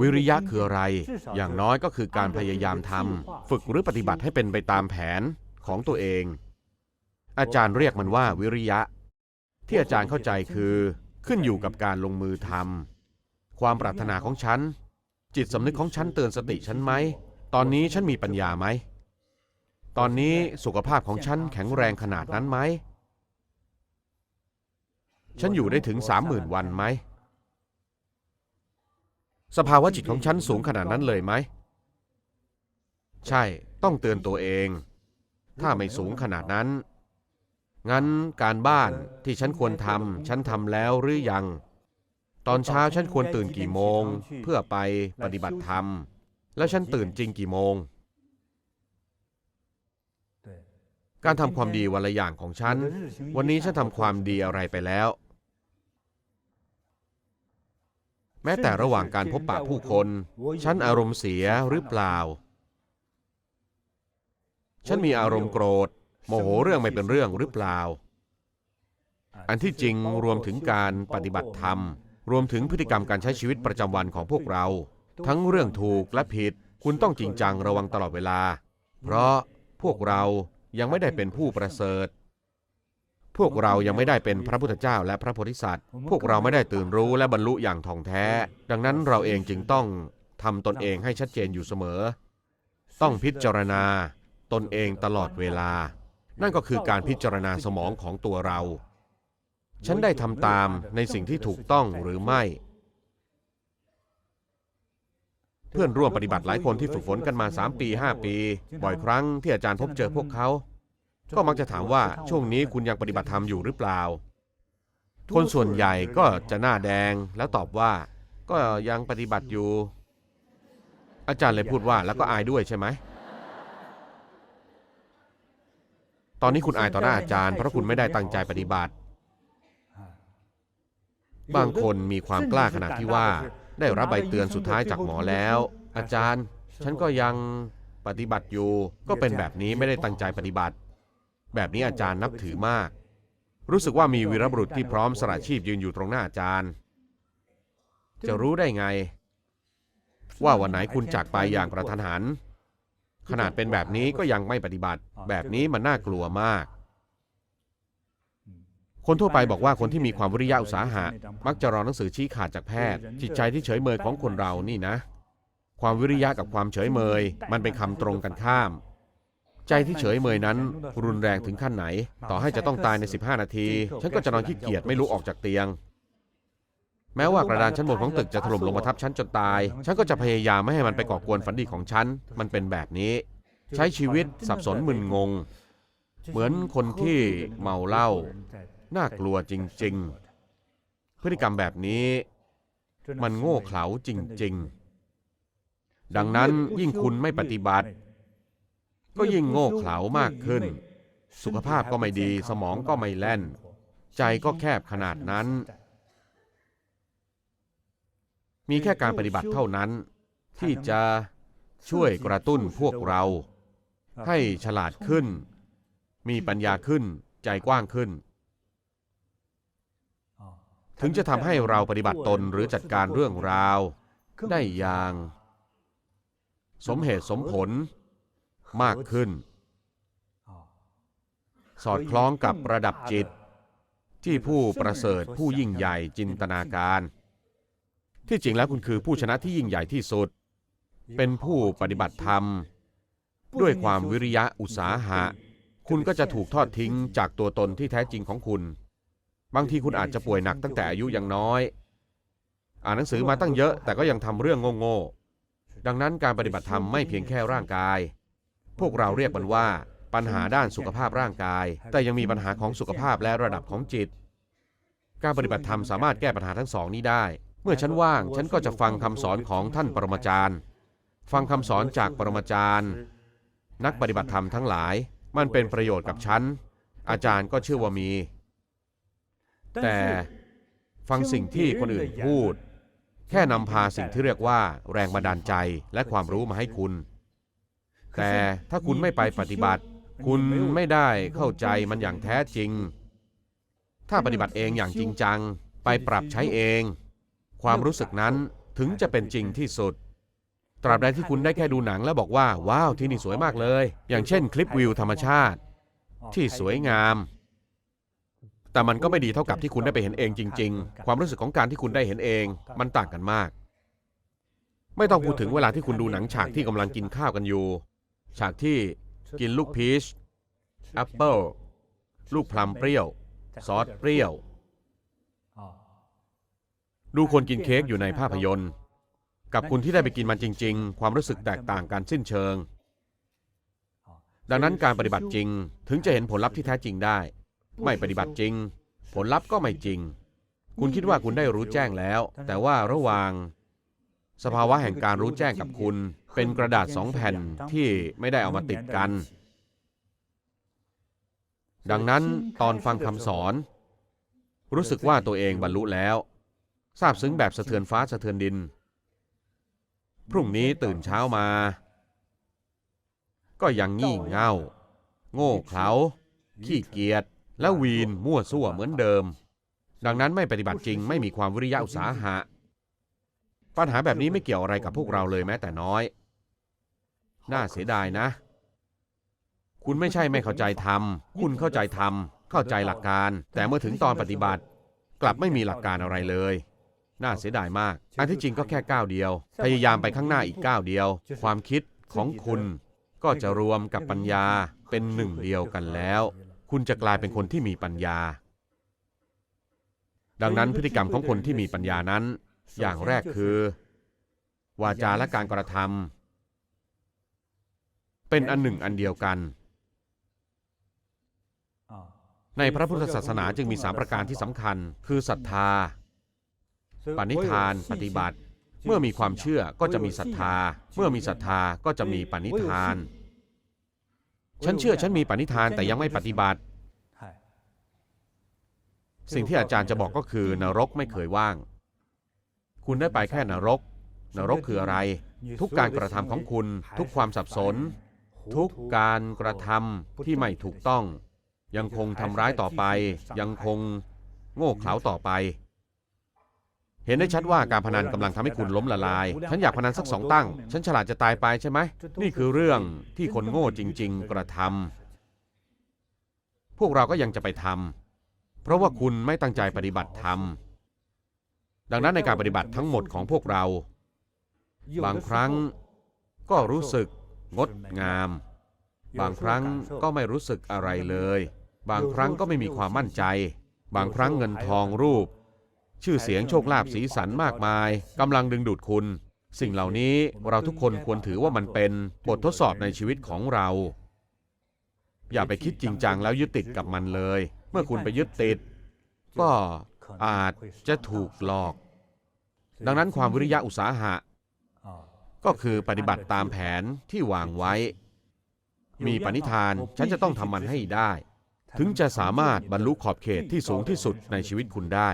วิริยะคืออะไร อย่างน้อยก็คือการพยายามทำฝึกหรือปฏิบัติให้เป็นไปตามแผนของตัวเอง อาจารย์เรียกมันว่าวิริยะ ที่อาจารย์เข้าใจคือขึ้นอยู่กับการลงมือทำความปรารถนาของฉัน จิตสำนึกของฉันเตือนสติฉันไหม ตอนนี้ฉันมีปัญญาไหม ตอนนี้สุขภาพของฉันแข็งแรงขนาดนั้นไหม ฉันอยู่ได้ถึงสามหมื่นวันไหม สภาวะจิตของฉันสูงขนาดนั้นเลยไหม ใช่ ต้องเตือนตัวเอง ถ้าไม่สูงขนาดนั้น งั้นการบ้านที่ฉันควรทำฉันทำแล้วหรือยัง ตอนเช้าฉันควรตื่นกี่โมง เพื่อไปปฏิบัติธรรม แล้วฉันตื่นจริงกี่โมง การทำความดีวันละอย่างของฉัน วันนี้ฉันทำความดีอะไรไปแล้ว แม้แต่ระหว่างการพบปะผู้คน ฉันอารมณ์เสียหรือเปล่า ฉันมีอารมณ์โกรธ โมโหเรื่องไม่เป็นเรื่องหรือเปล่า อันที่จริงรวมถึงการปฏิบัติธรรม รวมถึงพฤติกรรมการใช้ชีวิตประจำวันของพวกเรา ทั้งเรื่องถูกและผิด คุณต้องจริงจังระวังตลอดเวลา เพราะพวกเรายังไม่ได้เป็นผู้ประเสริฐ พวกเรายังไม่ได้เป็นพระพุทธเจ้าและพระโพธิสัตว์ พวกเราไม่ได้ตื่นรู้และบรรลุอย่างท่องแท้ ดังนั้นเราเองจึงต้องทำตนเองให้ชัดเจนอยู่เสมอ ต้องพิจารณาตนเองตลอดเวลา นั่นก็คือการพิจารณาสมองของตัวเรา ฉันได้ทำตามในสิ่งที่ถูกต้องหรือไม่ เพื่อนร่วมปฏิบัติหลายคนที่ฝึกฝนกันมา 3 ปี 5 ปี บ่อยครั้งที่อาจารย์พบเจอพวกเขา ก็มักจะถามว่าช่วงนี้คุณยังปฏิบัติธรรมอยู่หรือเปล่า คนส่วนใหญ่ก็จะหน้าแดงแล้วตอบว่า ก็ยังปฏิบัติอยู่ อาจารย์เลยพูดว่าแล้วก็อายด้วยใช่ไหม ตอนนี้คุณอายต่อหน้าอาจารย์เพราะคุณไม่ได้ตั้งใจปฏิบัติ บางคนมีความกล้าขนาดที่ว่า ได้รับใบเตือนสุดท้ายจากหมอแล้ว อาจารย์ ฉันก็ยังปฏิบัติอยู่ ก็เป็นแบบนี้ไม่ได้ตั้งใจปฏิบัติ แบบนี้อาจารย์นับถือมาก รู้สึกว่ามีวีรบุรุษที่พร้อมสละชีพยืนอยู่ตรงหน้าอาจารย์ จะรู้ได้ไง ว่าวันไหนคุณจากไปอย่างกระทันหัน ขนาดเป็นแบบนี้ก็ยังไม่ปฏิบัติ แบบนี้มันน่ากลัวมาก คนทั่วไปบอกว่าคนที่มีความวิริยะอุตสาหะ มักจะรอหนังสือชี้ขาดจากแพทย์ จิตใจที่เฉยเมยของคนเรานี่นะ ความวิริยะกับความเฉยเมย มันเป็นคำตรงกันข้าม ใจที่เฉยเมยนั้น รุนแรงถึงขั้นไหน ต่อให้จะต้องตายใน 15 นาที ฉันก็จะนอนขี้เกียจไม่ลุกออกจากเตียง แม้ว่ากระดานชั้นบนของตึกจะถล่มลงมาทับฉันจนตาย ฉันก็จะพยายามไม่ให้มันไปก่อกวนฝันดีของฉัน มันเป็นแบบนี้ ใช้ชีวิตสับสนมึนงง เหมือนคนที่เมาเหล้าน่ากลัวจริง ๆ พฤติกรรมแบบนี้ มันโง่เขลาจริง ๆ ดังนั้นยิ่งคุณไม่ปฏิบัติ ก็ยิ่งโง่เขลามากขึ้น สุขภาพก็ไม่ดีสมองก็ไม่แล่น ใจก็แคบขนาดนั้น มีแค่การปฏิบัติเท่านั้น ที่จะช่วยกระตุ้นพวกเรา ให้ฉลาดขึ้น มีปัญญาขึ้น ใจกว้างขึ้น ถึงจะทำให้เราปฏิบัติตนหรือจัดการเรื่องราว ได้อย่าง สมเหตุสมผล มากขึ้น สอดคล้องกับระดับจิต ที่ผู้ประเสริฐผู้ยิ่งใหญ่จินตนาการ ที่จริงแล้วคุณคือผู้ชนะที่ยิ่งใหญ่ที่สุด เป็นผู้ปฏิบัติธรรม ด้วยความวิริยะอุตสาหะ คุณก็จะถูกทอดทิ้งจากตัวตนที่แท้จริงของคุณ บางทีคุณอาจจะป่วยหนักตั้งแต่อายุยังน้อย อ่านหนังสือมาตั้งเยอะแต่ก็ยังทำเรื่องโง่ๆดังนั้นการปฏิบัติธรรมไม่เพียงแค่ร่างกาย พวกเราเรียกมันว่าปัญหาด้านสุขภาพร่างกาย แต่ยังมีปัญหาของสุขภาพและระดับของจิต การปฏิบัติธรรมสามารถแก้ปัญหาทั้งสองนี้ได้ เมื่อฉันว่าง ฉันก็จะฟังคำสอนของท่านปรมาจารย์ ฟังคำสอนจากปรมาจารย์ นักปฏิบัติธรรมทั้งหลาย มันเป็นประโยชน์กับฉัน อาจารย์ก็เชื่อว่ามี แต่ฟังสิ่งที่คนอื่นพูด แค่นำพาสิ่งที่เรียกว่า แรงบันดาลใจและความรู้มาให้คุณ แต่ถ้าคุณไม่ไปปฏิบัติ คุณไม่ได้เข้าใจมันอย่างแท้จริง ถ้าปฏิบัติเองอย่างจริงจัง ไปปรับใช้เอง ความรู้สึกนั้นถึงจะเป็นจริงที่สุด ตราบใดที่คุณได้แค่ดูหนังแล้วบอกว่า ว้าวที่นี่สวยมากเลย อย่างเช่น คลิปวิวธรรมชาติ ที่สวยงาม แต่มันก็ไม่ดีเท่ากับที่คุณได้ไปเห็นเองจริง ๆ ความรู้สึกของการที่คุณได้เห็นเอง มันต่างกันมากไม่ต้องพูดถึงเวลาที่คุณดูหนังฉากที่กำลังกินข้าวกันอยู่ ฉากที่กินลูกพีชแอปเปิลลูกพลัมเปรี้ยว ซอสเปรี้ยว ดูคนกินเค้กอยู่ในภาพยนตร์ กับคุณที่ได้ไปกินมันจริง ๆ ความรู้สึกแตกต่างกันสิ้นเชิง ดังนั้นการปฏิบัติจริง ถึงจะเห็นผลลัพธ์ที่แท้จริงได้ ไม่ปฏิบัติจริง ผลลัพธ์ก็ไม่จริง คุณคิดว่าคุณได้รู้แจ้งแล้ว แต่ว่าระหว่าง สภาวะแห่งการรู้แจ้งกับคุณ เป็นกระดาษสองแผ่นที่ไม่ได้เอามาติดกัน ดังนั้นตอนฟังคำสอน รู้สึกว่าตัวเองบรรลุแล้วทราบซึ้งแบบสะเทือนฟ้าสะเทือนดิน พรุ่งนี้ตื่นเช้ามา ก็ยังงี่เง่า โง่เขลาขี้เกียจและวีนมั่วซั่วเหมือนเดิม ดังนั้นไม่ปฏิบัติจริงไม่มีความวิริยะอุตสาหะ ปัญหาแบบนี้ไม่เกี่ยวอะไรกับพวกเราเลยแม้แต่น้อย น่าเสียดายนะ คุณไม่ใช่ไม่เข้าใจธรรม คุณเข้าใจธรรม เข้าใจหลักการ แต่เมื่อถึงตอนปฏิบัติ กลับไม่มีหลักการอะไรเลย น่าเสียดายมาก อันที่จริงก็แค่ก้าวเดียว พยายามไปข้างหน้าอีกก้าวเดียว ความคิดของคุณก็จะรวมกับปัญญาเป็นหนึ่งเดียวกันแล้ว คุณจะกลายเป็นคนที่มีปัญญา ดังนั้นพฤติกรรมของคนที่มีปัญญานั้น อย่างแรกคือ วาจาและการกระทำ เป็นอันหนึ่งอันเดียวกัน ในพระพุทธศาสนาจึงมีสามประการที่สำคัญ คือศรัทธา ปณิธาน ปฏิบัติ เมื่อมีความเชื่อก็จะมีศรัทธา เมื่อมีศรัทธาก็จะมีปณิธาน ฉันเชื่อฉันมีปณิธานแต่ยังไม่ปฏิบัติ สิ่งที่อาจารย์จะบอกก็คือนรกไม่เคยว่าง คุณได้ไปแค่นรก นรกคืออะไร ทุกการกระทำของคุณ ทุกความสับสน ทุกการกระทำที่ไม่ถูกต้อง ยังคงทำร้ายต่อไป ยังคงโง่เขลาต่อไป เห็นได้ชัดว่าการพนันกำลังทำให้คุณล้มละลาย ฉันอยากพนันสักสองตั้ง ฉันฉลาดจะตายไปใช่ไหม นี่คือเรื่องที่คนโง่จริง ๆ กระทำพวกเราก็ยังจะไปทำเพราะว่าคุณไม่ตั้งใจปฏิบัติธรรมดังนั้นในการปฏิบัติทั้งหมดของพวกเรา บางครั้งก็รู้สึก งดงาม บางครั้งก็ไม่รู้สึกอะไรเลย บางครั้งก็ไม่มีความมั่นใจ บางครั้งเงินทองรูป ชื่อเสียงโชคลาภสีสันมากมายกำลังดึงดูดคุณ สิ่งเหล่านี้เราทุกคนควรถือว่ามันเป็นบททดสอบในชีวิตของเรา อย่าไปคิดจริงจังแล้วยึดติดกับมันเลย เมื่อคุณไปยึดติด ก็อาจจะถูกหลอก ดังนั้นความวิริยะอุตสาหะ ก็คือปฏิบัติตามแผนที่วางไว้ มีปณิธานฉันจะต้องทำมันให้ได้ ถึงจะสามารถบรรลุขอบเขตที่สูงที่สุดในชีวิตคุณได้